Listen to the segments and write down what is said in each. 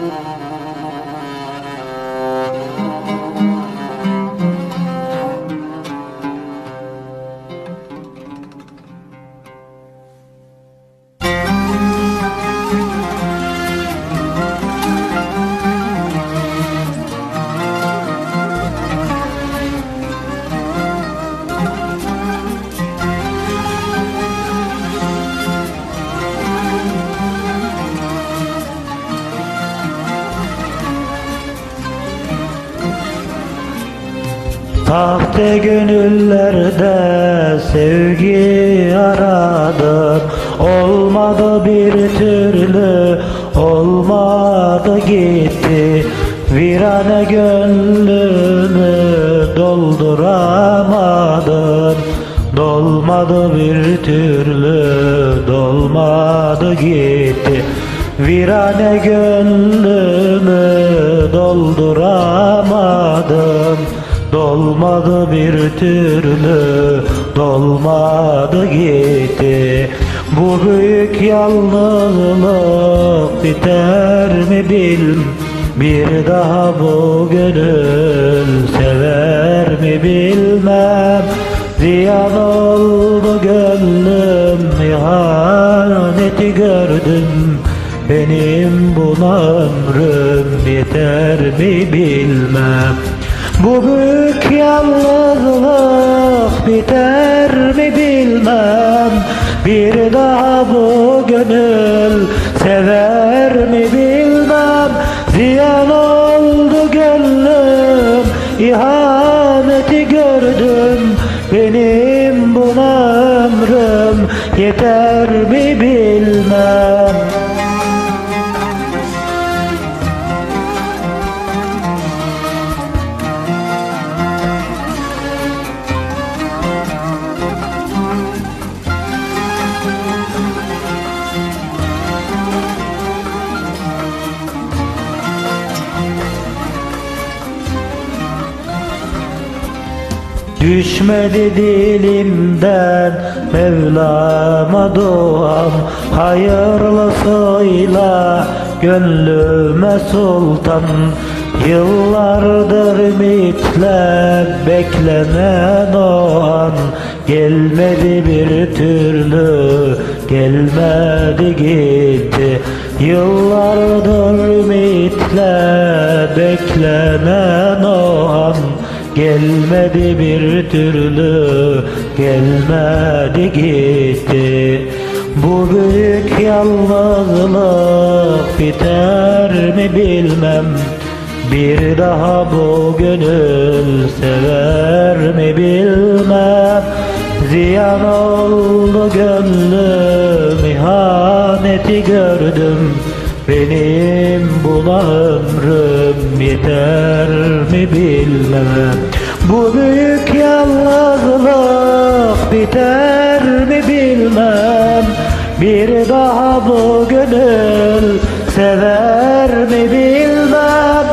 Música Sahte gönüllerde sevgi aradım. Olmadı bir türlü olmadı gitti. Virane gönlümü dolduramadım. Dolmadı bir türlü dolmadı gitti. Virane gönlümü dolduramadım Dolmadı bir türlü dolmadı gitti. Bu büyük yalnızlık biter mi bil Bir daha bu gönül sever mi bilmem. Ziyan oldu gönlüm ihaneti gördüm. Benim buna ömrüm yeter mi bilmem Bu büyük yalnızlık biter mi bilmem. Bir daha bu gönül sever mi bilmem. Ziyan oldu gönlüm ihaneti gördüm. Benim buna ömrüm yeter mi bilmem Düşmedi dilimden Mevlam'a duam Hayırlısıyla gönlüme sultan. Yıllardır ümitle beklenen o an. Gelmedi bir türlü gelmedi gitti. Yıllardır ümitle beklenen o an Gelmedi bir türlü gelmedi gitti. Bu büyük yalnızlık biter mi bilmem. Bir daha bu gönül sever mi bilmem. Ziyan oldu gönlüm ihaneti gördüm benim buna ömrüm yeter mi bilmem? Bu büyük yalnızlık biter mi bilmem? Bir daha bu gönül sever mi bilmem?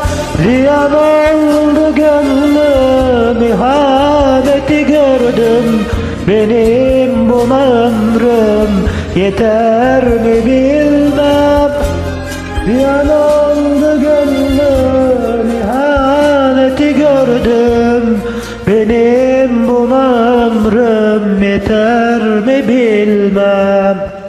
Ziyan oldu gönlüm ihaneti gördüm. Benim buna ömrüm yeter mi bilmem Yanandı gönlüm ihaneti gördüm. Benim buna ömrüm yeter mi bilmem.